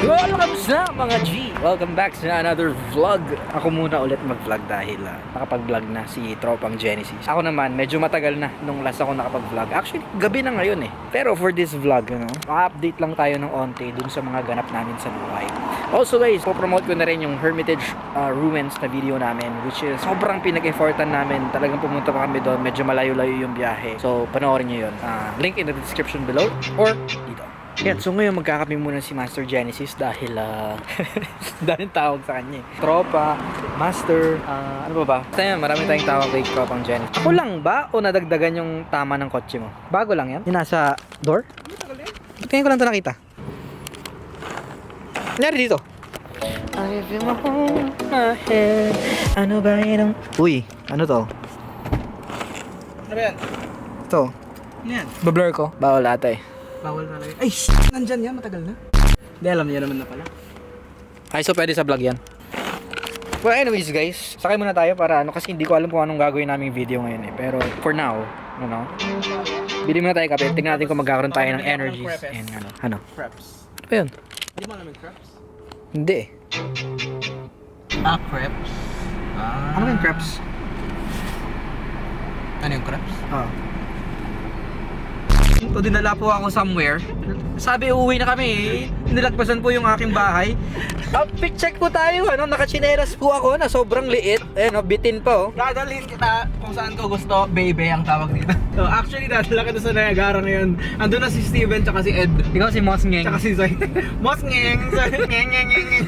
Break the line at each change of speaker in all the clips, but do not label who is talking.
Welcome sa mga G! Welcome back sa another vlog. Ako muna ulit mag-vlog dahil ah, nakapag-vlog na si Tropang Genesis. Ako naman, medyo matagal na nung last ako nakapag-vlog. Actually, gabi na ngayon eh. Pero for this vlog, ano, update lang tayo ng onte dun sa mga ganap namin sa buhay. Also guys, po-promote ko na rin yung Hermitage ah, Ruins na video namin which is sobrang pinag-effortan namin. Talagang pumunta pa kami doon. Medyo malayo-layo yung biyahe. So, panoorin nyo yun. Ah, link in the description below or dito. Yan, so ngayon magkakape muna si Master Genesis dahil ah daming tawag sa kanya eh. Tropa, Master, ah, ano ba ba? Basta yan, marami tayong tawag kay Tropang Genesis. Ako lang ba o nadagdagan yung tama ng kotse mo? Bago lang yan? Yung nasa door? Tingin ko lang ito nakita. Nangyari dito? I feel my home, my head. Ano ba yun ang... Uy, ano to?
Ano yan?
Ito.
Ano yan?
Bablur ko. Bawal ata eh.
Bawal talaga. Ay, sh! Nandyan yan, matagal na. Hindi, alam niya naman na pala.
Ay, so pwede sa vlog yan. Well, anyways guys, sakay muna tayo para ano, kasi hindi ko alam kung anong gagawin naming video ngayon eh. Pero for now, ano, bili muna tayo kape. Tingnan natin kung magkakaroon tayo ng energies. And ano, ano.
Preps.
Ano ba yun?
Hindi mo alam yung preps?
Hindi eh.
Ah, preps? Ah.
Ano yung crepes?
Ano yung preps?
Oo. Ito, dinala po ako somewhere. Sabi, uuwi na kami eh. Nilagpasan po yung aking bahay. Outfit check po tayo, ano, nakachinelas po ako na sobrang liit. Eh, no, bitin pa oh.
Dadalhin kita kung saan ko gusto, baby ang tawag dito. So, actually, dadala kita sa Niagara ngayon. Andun na si Steven tsaka si Ed.
Ikaw si Moss Ngeng.
Tsaka si Zoy. Mos ngeng! Ngeng, ngeng, ngeng, ngeng.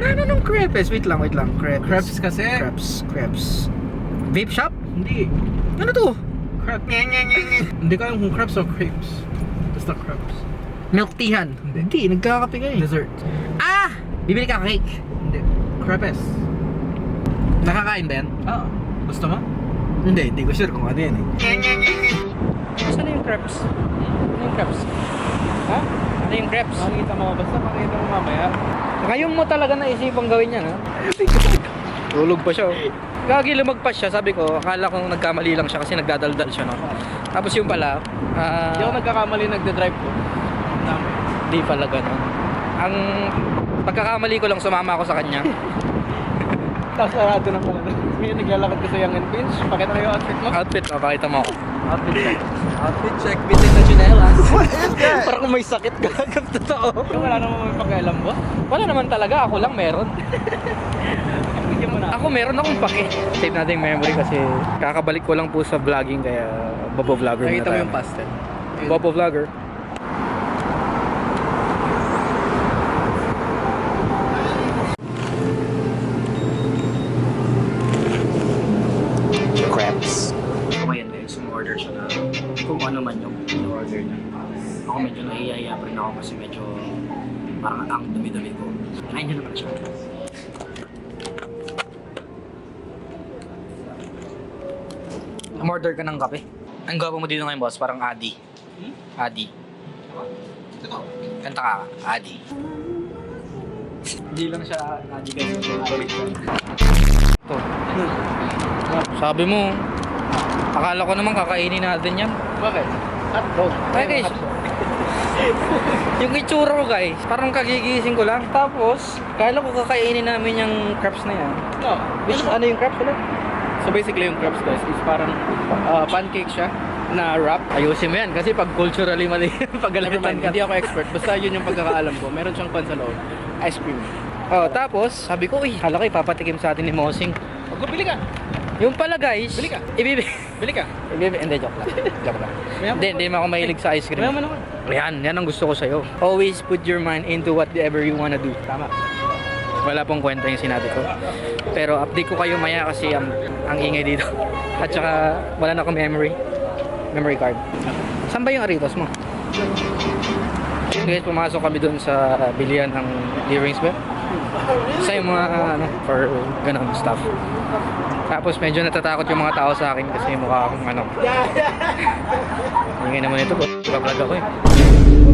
Ano nung crepes? Wait lang, wait lang. Crepes.
Crepes kasi?
Crepes, crepes. Vape shop?
Hindi.
Ano to?
Ngeng. Hindi ko alam kung crepes o crepes. Basta crepes.
Milk teahan? Hindi, nagkakape ka eh.
Dessert.
Ah! Bibili ka cake.
Hindi. Crepes.
Nakakain ba yan?
Oo. Gusto mo?
Hindi, hindi ko sure kung ano yan eh. Saan na yung crepes? Ano yung crepes?
Ha?
Ano yung crepes?
Makikita mo, basta makikita mo mamaya.
Ngayon mo talaga naisipang gawin yan ha? Tulog pa siya oh. Gagi lumagpas siya, sabi ko, akala ko nagkamali lang siya kasi nagdadaldal siya no. Tapos yung pala, ah,
Hindi ako nagkakamali nagde-drive ko. Tama.
di pala ganun. Ang pagkakamali ko lang sumama ako sa kanya.
Tapos sarado na pala. Ngayon naglalakad ka sa Young and Pinch. Pakita mo yung outfit mo.
Outfit, mapakita mo ako.
Outfit check. Outfit check. Bitin na chinelas.
Parang kung may sakit ka, totoo.
Wala naman may pakialam mo.
Wala naman talaga, ako lang meron.
Bigyan mo na.
Ako meron akong pake. Save natin yung memory kasi kakabalik ko lang po sa vlogging kaya Bobo Vlogger na
Nakita mo
tayo.
yung pastel.
Bobo Vlogger. Ako medyo nahihiya pa rin ako kasi medyo parang ang dumi-dumi ko. Kain niya naman siya. Umorder ka ng kape. Ang gwapo mo dito ngayon, boss. Parang Adi.
Hmm?
Adi.
Ito.
Kanta ka, Adi. Hindi lang siya Adi guys. Ito. Sabi mo, akala ko naman kakainin natin yan.
Bakit? Hotdog.
Guys. yung itsura ko guys, parang kagigising ko lang. Tapos, kala ko kakainin namin yung crabs na yan.
No.
Which, ano yung crabs ulit?
So basically yung crepes guys is parang uh, pancake siya na wrap.
Ayusin mo yan kasi pag culturally mali, pag
Never
galamitan
mind,
ka.
hindi ako expert. Basta yun yung pagkakaalam ko. Meron siyang pan sa loob. Ice cream.
Oh, tapos, sabi ko, uy, hala ko ipapatikim sa atin ni Mosing.
Huwag bili ka.
Yung pala guys,
Bili ka.
Ibibi.
Bili ka.
Ibibi. Hindi, joke lang. Joke lang. Hindi, hindi ako mahilig sa ice cream.
Mayaman naman.
Yan, yan ang gusto ko sa'yo. Always put your mind into whatever you wanna do.
Tama.
Wala pong kwenta yung sinabi ko. Pero update ko kayo maya kasi ang, ang ingay dito. At saka wala na akong memory. Memory card. Saan ba yung Aritos mo? Guys, pumasok kami doon sa bilihan ng earrings ba? Sa yung mga ano, for ganun stuff. Tapos medyo natatakot yung mga tao sa akin kasi mukha akong ano. Ingay naman ito, bablog ako eh.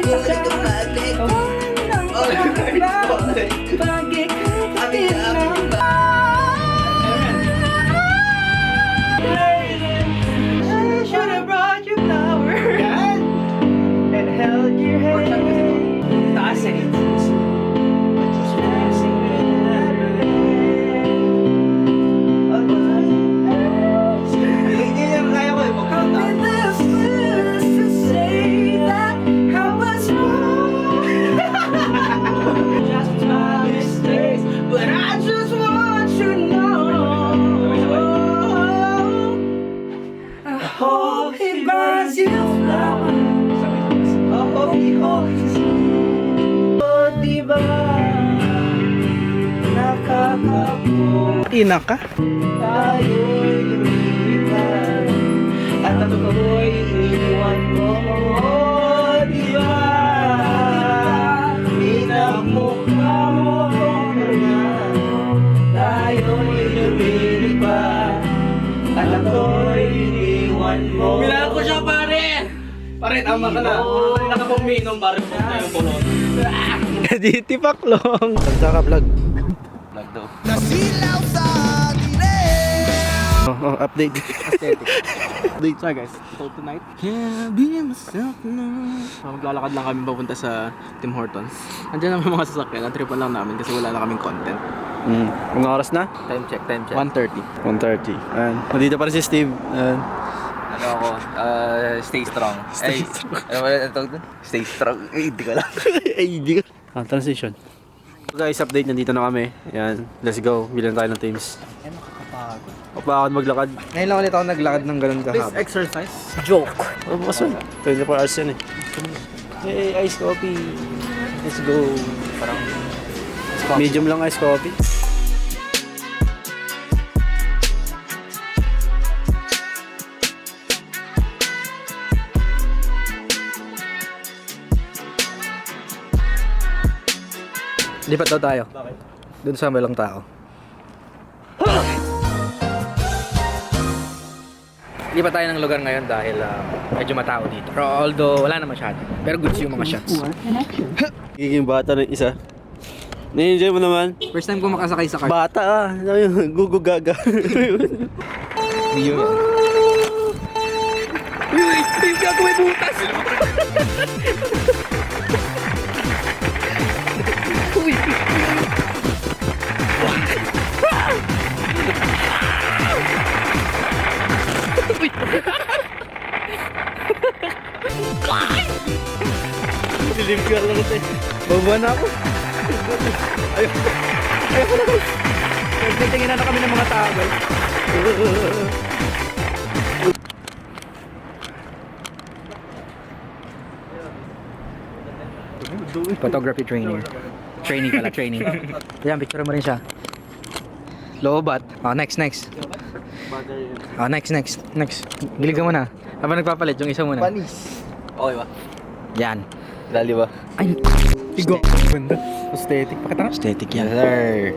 Yung I hope he buys you flowers. I hope he holds you. Oh, di ba? Nakakapo.
Ina ka?
Tayo'y mo Minahal ko siya pare! Pare, tama ka na. Nakapuminom pare po na yung bunot.
Di tipaklong. Kanta ka vlog.
Vlog daw.
Oh, oh, update.
Aesthetic. Sorry guys, so tonight, can't be myself now. So, maglalakad lang kami papunta sa Tim Hortons. Andiyan naman mga sasakyan, ang tripan lang namin kasi wala na kaming content.
Mm. Mga oras na?
Time check, time check.
1.30.
1.30. Ayan. Nandito pa rin si Steve. Ayan.
Ako? Uh, stay strong.
Stay
Ay, Ano ba ang tawag doon? Stay strong. Eh, hindi ko lang.
Ay, hindi ka. Ah, transition. So guys, update. Nandito na kami. Ayan. Let's go. Bilang tayo ng teams.
Ano kakapagod?
Kapagod maglakad.
Ngayon lang ulit ako naglakad ng ganun
Please
kahaba.
exercise.
Joke. Oh, mo. 24 hours yan eh. Hey, ice coffee. Let's go.
Parang
Medium lang ice coffee. Lipat daw tayo.
Bakit?
Doon sa walang tao. Lipat tayo ng lugar ngayon dahil ah, medyo matao dito. Pero although wala na masyado. Pero goods yung mga shots.
Giging bata ng isa. Na-enjoy mo naman?
First time ko makasakay sa car.
Bata ah. Ano yun? Gugugaga.
Hindi yun.
Uy! Uy! Gago may butas! Uy! Baba na ako. Ayoko. Ayoko na guys. Nagtitingin na kami ng mga tao guys. Photography trainer. Trainee pala, training. Yan, picture mo rin siya. Lobat. Oh, next, next. Oh, next, next, next. Gilig ka muna. Habang nagpapalit, yung isa muna.
Panis.
Okay ba?
Yan.
Dali ba?
Ay,
Igo. Ganda. Aesthetic. Pakita nga.
aesthetic yan.
sir.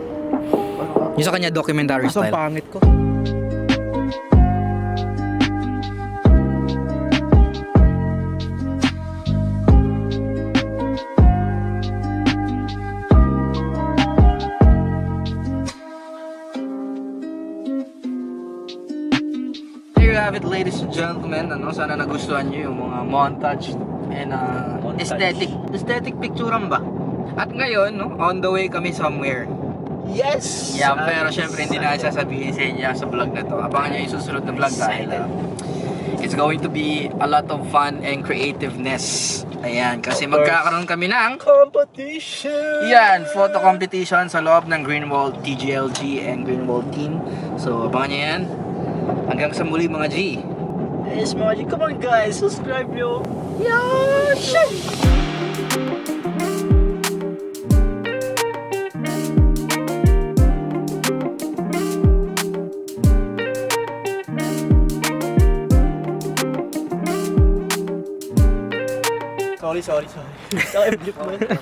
Yung sa kanya documentary style.
pangit ko.
There you have it, ladies and gentlemen. Ano, sana nagustuhan nyo yung mga montage and uh, aesthetic. Aesthetic picturean ba? At ngayon, no, on the way kami somewhere.
Yes!
Yeah, pero syempre hindi na sasabihin sa inyo sa vlog na to. Abangan nyo yung susunod na vlog dahil uh, it's going to be a lot of fun and creativeness. Ayan, kasi magkakaroon kami ng
Competition!
yan, photo competition sa loob ng Greenwald TGLG and Greenwald team. So, abangan nyo yan. Hanggang sa muli mga G.
Yes, mga Come on guys, subscribe yo.
Yeah, shit!
Sorry, sorry, sorry. Sorry, blip mo.